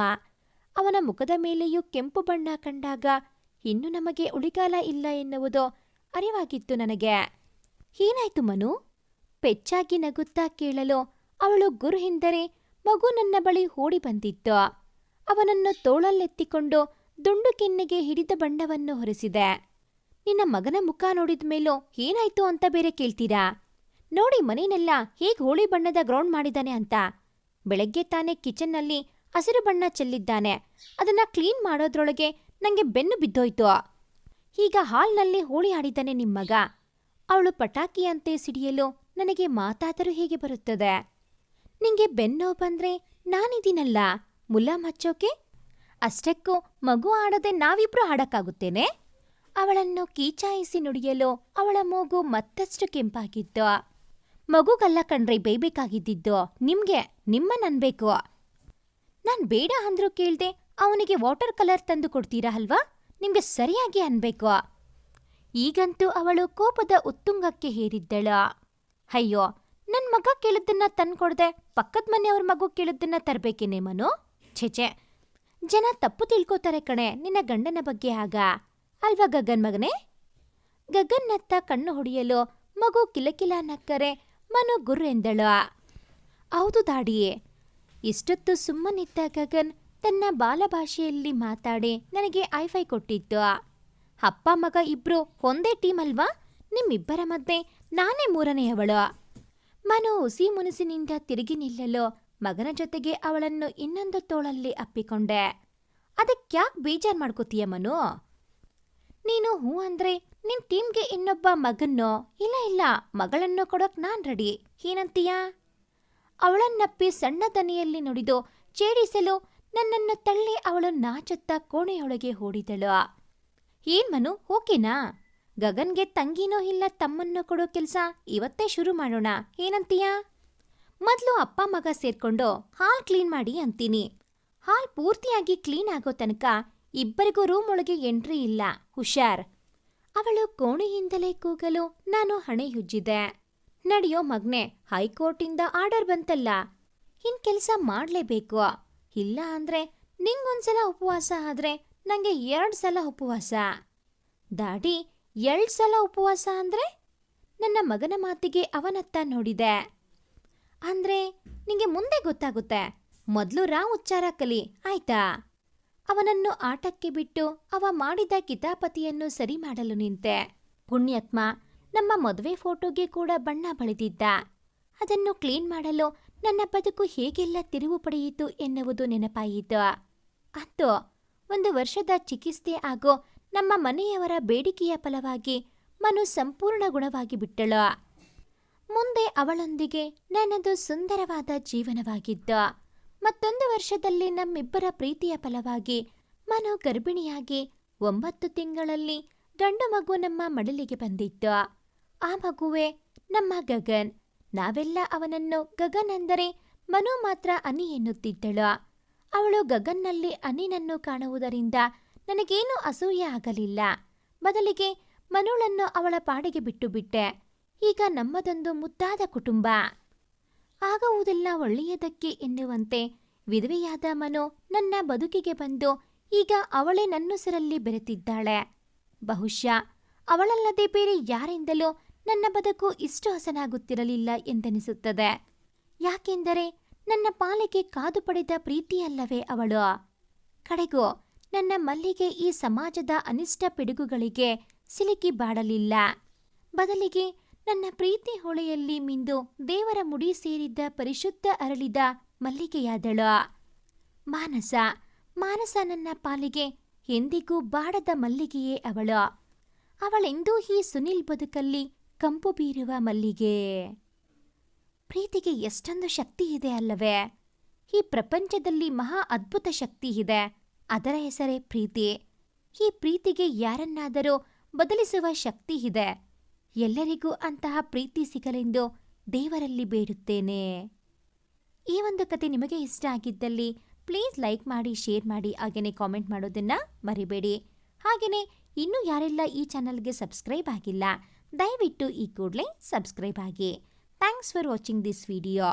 ಅವನ ಮುಖದ ಮೇಲೆಯೂ ಕೆಂಪು ಬಣ್ಣ ಕಂಡಾಗ ಇನ್ನು ನಮಗೆ ಉಳಿಗಾಲ ಇಲ್ಲ ಎನ್ನುವುದು ಅರಿವಾಗಿತ್ತು ನನಗೆ. ಏನಾಯ್ತು ಮನು? ಪೆಚ್ಚಾಗಿ ನಗುತ್ತಾ ಕೇಳಲು ಅವಳು ಗುರು ಹಿಂದರೆ ಮಗು ನನ್ನ ಬಳಿ ಓಡಿ ಬಂದಿತ್ತು. ಅವನನ್ನು ತೋಳಲ್ಲೆತ್ತಿಕೊಂಡು ದುಂಡು ಕೆನ್ನೆಗೆ ಹಿಡಿದ ಬಣ್ಣವನ್ನು ಹೊರಿಸಿದೆ. ನಿನ್ನ ಮಗನ ಮುಖ ನೋಡಿದ ಮೇಲೂ ಏನಾಯ್ತು ಅಂತ ಬೇರೆ ಕೇಳ್ತೀರಾ? ನೋಡಿ ಮನೇನೆಲ್ಲ ಹೇಗ್ ಹೋಳಿ ಬಣ್ಣದ ಗ್ರೌಂಡ್ ಮಾಡಿದಾನೆ ಅಂತ. ಬೆಳಗ್ಗೆ ತಾನೇ ಕಿಚನ್ನಲ್ಲಿ ಹಸಿರು ಬಣ್ಣ ಚೆಲ್ಲಿದ್ದಾನೆ. ಅದನ್ನ ಕ್ಲೀನ್ ಮಾಡೋದ್ರೊಳಗೆ ನಂಗೆ ಬೆನ್ನು ಬಿದ್ದೋಯ್ತು. ಈಗ ಹಾಲ್ನಲ್ಲಿ ಹೋಳಿ ಆಡಿದ್ದಾನೆ ನಿಮ್ಮಗ ಅವಳು ಪಟಾಕಿಯಂತೆ ಸಿಡಿಯಲು ನನಗೆ ಮಾತಾದರೂ ಹೇಗೆ ಬರುತ್ತದೆ? ನಿಂಗೆ ಬೆನ್ನೋ ಬಂದ್ರೆ ನಾನಿದ್ದೀನಲ್ಲ ಮುಲಾಮ್ ಹಚ್ಚೋಕೆ? ಅಷ್ಟಕ್ಕೂ ಮಗು ಆಡದೆ ನಾವಿಬ್ರು ಆಡಕ್ಕಾಗುತ್ತೇನೆ? ಅವಳನ್ನು ಕೀಚಾಯಿಸಿ ನುಡಿಯಲು ಅವಳ ಮೂಗು ಮತ್ತಷ್ಟು ಕೆಂಪಾಗಿತ್ತು. ಮಗುಗಲ್ಲ ಕಣ್ರಿ, ಬೇಯ್ಬೇಕಾಗಿದ್ದಿದ್ದು. ನಿಮ್ಗೆ ನಿಮ್ಮನ್ ಅನ್ಬೇಕು ನಾನ್ ಬೇಡ ಅಂದ್ರೂ ಕೇಳ್ದೆ ಅವನಿಗೆ ವಾಟರ್ ಕಲರ್ ತಂದು ಕೊಡ್ತೀರಾ ಅಲ್ವಾ? ನಿಮ್ಗೆ ಸರಿಯಾಗಿ ಅನ್ಬೇಕು. ಈಗಂತೂ ಅವಳು ಕೋಪದ ಉತ್ತುಂಗಕ್ಕೆ ಹೇರಿದ್ದಳು. ಅಯ್ಯೋ, ನನ್ ಮಗ ಕೇಳಿದ್ದನ್ನ ತಂದ್ಕೊಡ್ದೆ ಪಕ್ಕದ ಮನೆಯವ್ರ ಮಗು ಕೇಳಿದ್ದನ್ನ ತರ್ಬೇಕೇನೆ ಮನು? ಛೆಛೆ ಜನ ತಪ್ಪು ತಿಳ್ಕೋತಾರೆ ಕಣೆ, ನಿನ್ನ ಗಂಡನ ಬಗ್ಗೆ ಆಗ. ಅಲ್ವಾ ಗಗನ್ ಮಗನೇ? ಗಗನ್ನತ್ತ ಕಣ್ಣು ಹೊಡೆಯಲು ಮಗು ಕಿಲಕಿಲ ನಕ್ಕರೆ, ಮನು ಗುರ್ ಎಂದಳು. ಹೌದು ದಾಡಿಯೇ. ಇಷ್ಟೊತ್ತು ಸುಮ್ಮನಿದ್ದ ಗಗನ್ ತನ್ನ ಬಾಲಭಾಷೆಯಲ್ಲಿ ಮಾತಾಡಿ ನನಗೆ ಐಫೈ ಕೊಟ್ಟಿತ್ತು. ಅಪ್ಪ, ಮಗ ಇಬ್ರು ಒಂದೇ ಟೀಮ್ ಅಲ್ವಾ? ನಿಮ್ಮಿಬ್ಬರ ಮಧ್ಯೆ ನಾನೇ ಮೂರನೆಯವಳು. ಮನು ಹುಸಿ ಮುನಿಸಿನಿಂದ ತಿರುಗಿ ನಿಲ್ಲಲು ಮಗನ ಜೊತೆಗೆ ಅವಳನ್ನು ಇನ್ನೊಂದು ತೋಳಲ್ಲಿ ಅಪ್ಪಿಕೊಂಡೆ. ಅದಕ್ಯಾಕೆ ಬೇಜಾರ್ ಮಾಡ್ಕೋತೀಯ ಮನು? ನೀನು ಹೂ ಅಂದ್ರೆ ನಿನ್ ಟೀಮ್ಗೆ ಇನ್ನೊಬ್ಬ ಮಗನ್ನೋ? ಇಲ್ಲ ಇಲ್ಲ, ಮಗಳನ್ನು ಕೊಡೋಕ್ ನಾನ್ ರೆಡಿ ಏನಂತೀಯಾ? ಅವಳನ್ನಪ್ಪಿ ಸಣ್ಣ ದನಿಯಲ್ಲಿ ನುಡಿದು ಚೇಡಿಸಲು ನನ್ನನ್ನು ತಳ್ಳಿ ಅವಳು ನಾಚುತ್ತಾ ಕೋಣೆಯೊಳಗೆ ಓಡಿದಳು. ಏನ್ ಮನು, ಓಕೆನಾ? ಗಗನ್ಗೆ ತಂಗಿನೋ ಇಲ್ಲ, ತಮ್ಮನ್ನೋ ಕೊಡೋ ಕೆಲ್ಸ ಇವತ್ತೇ ಶುರು ಮಾಡೋಣ. ಏನಂತೀಯಾ? ಮೊದ್ಲು ಅಪ್ಪ ಮಗ ಸೇರ್ಕೊಂಡು ಹಾಲ್ ಕ್ಲೀನ್ ಮಾಡಿ ಅಂತೀನಿ. ಹಾಲ್ ಪೂರ್ತಿಯಾಗಿ ಕ್ಲೀನ್ ಆಗೋ ತನಕ ಇಬ್ಬರಿಗೂ ರೂಮ್ ಒಳಗೆ ಎಂಟ್ರಿ ಇಲ್ಲ. ಹುಷಾರ್. ಅವಳು ಕೋಣೆಯಿಂದಲೇ ಕೂಗಲು ನಾನು ಹಣೆ ಹುಜ್ಜಿದೆ. ನಡೆಯೋ ಮಗ್ನೆ, ಹೈಕೋರ್ಟಿಂದ ಆರ್ಡರ್ ಬಂತಲ್ಲ. ಇನ್ ಕೆಲಸ ಮಾಡ್ಲೇಬೇಕು. ಇಲ್ಲ ಅಂದ್ರೆ ನಿಂಗೊಂದ್ಸಲ ಉಪವಾಸ ಆದ್ರೆ ನಂಗೆ ಎರಡ್ ಸಲ ಉಪವಾಸ. ದಾಡಿ, ಎರಡ್ ಸಲ ಉಪವಾಸ ಅಂದ್ರೆ ನನ್ನ ಮಗನ ಮಾತಿಗೆ ಅವನತ್ತ ನೋಡಿದೆ. ಅಂದ್ರೆ ನಿಂಗೆ ಮುಂದೆ ಗೊತ್ತಾಗುತ್ತೆ. ಮೊದ್ಲು ರಾ ಉಚ್ಚಾರ ಕಲಿ, ಆಯ್ತಾ? ಅವನನ್ನು ಆಟಕ್ಕೆ ಬಿಟ್ಟು ಅವ ಮಾಡಿದ ಕಿತಾಪತಿಯನ್ನು ಸರಿ ಮಾಡಲು ನಿಂತೆ. ಪುಣ್ಯತ್ಮ, ನಮ್ಮ ಮದುವೆ ಫೋಟೋಗೆ ಕೂಡ ಬಣ್ಣ ಬಳಿದಿದ್ದ. ಅದನ್ನು ಕ್ಲೀನ್ ಮಾಡಲು ನನ್ನ ಬದುಕು ಹೇಗೆಲ್ಲ ತಿರುವು ಪಡೆಯಿತು ಎನ್ನುವುದು ನೆನಪಾಯಿತು. ಅಂತೂ, ಒಂದು ವರ್ಷದ ಚಿಕಿತ್ಸೆ ಆಗೋ ನಮ್ಮ ಮನೆಯವರ ಬೇಡಿಕೆಯ ಫಲವಾಗಿ ಮನು ಸಂಪೂರ್ಣ ಗುಣವಾಗಿ ಬಿಟ್ಟಳು. ಮುಂದೆ ಅವಳೊಂದಿಗೆ ನನ್ನದು ಸುಂದರವಾದ ಜೀವನವಾಗಿದ್ದ. ಮತ್ತೊಂದು ವರ್ಷದಲ್ಲಿ ನಮ್ಮಿಬ್ಬರ ಪ್ರೀತಿಯ ಫಲವಾಗಿ ಮನು ಗರ್ಭಿಣಿಯಾಗಿ ಒಂಬತ್ತು ತಿಂಗಳಲ್ಲಿ ಗಂಡು ಮಗು ನಮ್ಮ ಮಡಲಿಗೆ ಬಂದಿದ್ದ. ಆ ಮಗುವೆ ನಮ್ಮ ಗಗನ್. ನಾವೆಲ್ಲ ಅವನನ್ನು ಗಗನ್ ಅಂದರೆ ಮನು ಮಾತ್ರ ಅನಿ ಎನ್ನುತ್ತಿದ್ದಳು. ಅವಳು ಗಗನ್ನಲ್ಲಿ ಅನಿನನ್ನು ಕಾಣುವುದರಿಂದ ನನಗೇನೂ ಅಸೂಯೆ ಆಗಲಿಲ್ಲ. ಬದಲಿಗೆ ಮನುಳನ್ನು ಅವಳ ಪಾಡಿಗೆ ಬಿಟ್ಟು ಬಿಟ್ಟೆ. ಈಗ ನಮ್ಮದೊಂದು ಮುದ್ದಾದ ಕುಟುಂಬ. ಆಗುವುದೆಲ್ಲ ಒಳ್ಳೆಯದಕ್ಕೆ ಎನ್ನುವಂತೆ ವಿಧವೆಯಾದ ಮನು ನನ್ನ ಬದುಕಿಗೆ ಬಂದು ಈಗ ಅವಳೇ ನನ್ನುಸರಲ್ಲಿ ಬೆರೆತಿದ್ದಾಳೆ. ಬಹುಶಃ ಅವಳಲ್ಲದೆ ಬೇರೆ ಯಾರಿಂದಲೂ ನನ್ನ ಬದುಕು ಇಷ್ಟು ಹಸನಾಗುತ್ತಿರಲಿಲ್ಲ ಎಂದೆನಿಸುತ್ತದೆ. ಯಾಕೆಂದರೆ ನನ್ನ ಪಾಲಿಗೆ ಕಾದು ಪಡೆದ ಪ್ರೀತಿಯಲ್ಲವೇ ಅವಳು. ಕಡೆಗೂ, ನನ್ನ ಮಲ್ಲಿಗೆ ಈ ಸಮಾಜದ ಅನಿಷ್ಟ ಪಿಡುಗುಗಳಿಗೆ ಸಿಲುಕಿ ಬಾಡಲಿಲ್ಲ. ಬದಲಿಗೆ ನನ್ನ ಪ್ರೀತಿ ಹೊಳೆಯಲ್ಲಿ ಮಿಂದು ದೇವರ ಮುಡಿ ಸೇರಿದ್ದ ಪರಿಶುದ್ಧ ಅರಳಿದ ಮಲ್ಲಿಗೆಯಾದಳು. ಮಾನಸ ಮಾನಸ ನನ್ನ ಪಾಲಿಗೆ ಎಂದಿಗೂ ಬಾಡದ ಮಲ್ಲಿಗೆಯೇ ಅವಳು. ಅವಳೆಂದೂ ಈ ಸುನಿಲ್ ಬದುಕಲ್ಲಿ ಕಂಪು ಬೀರುವ ಮಲ್ಲಿಗೆ. ಪ್ರೀತಿಗೆ ಎಷ್ಟೊಂದು ಶಕ್ತಿ ಇದೆ ಅಲ್ಲವೇ. ಈ ಪ್ರಪಂಚದಲ್ಲಿ ಮಹಾ ಅದ್ಭುತ ಶಕ್ತಿ ಇದೆ. ಅದರ ಹೆಸರೇ ಪ್ರೀತಿ. ಈ ಪ್ರೀತಿಗೆ ಯಾರನ್ನಾದರೂ ಬದಲಿಸುವ ಶಕ್ತಿ ಇದೆ. ಎಲ್ಲರಿಗೂ ಅಂತಹ ಪ್ರೀತಿ ಸಿಗಲೆಂದು ದೇವರಲ್ಲಿ ಬೇಡುತ್ತೇನೆ. ಈ ಒಂದು ಕತೆ ನಿಮಗೆ ಇಷ್ಟ ಆಗಿದ್ದಲ್ಲಿ ಪ್ಲೀಸ್ ಲೈಕ್ ಮಾಡಿ, ಶೇರ್ ಮಾಡಿ, ಹಾಗೆಯೇ ಕಾಮೆಂಟ್ ಮಾಡೋದನ್ನ ಮರಿಬೇಡಿ. ಹಾಗೆಯೇ ಇನ್ನೂ ಯಾರೆಲ್ಲ ಈ ಚಾನಲ್ಗೆ ಸಬ್ಸ್ಕ್ರೈಬ್ ಆಗಿಲ್ಲ, ದಯವಿಟ್ಟು ಈ ಕೂಡಲೇ ಸಬ್ಸ್ಕ್ರೈಬ್ ಆಗಿ. Thanks for watching this video.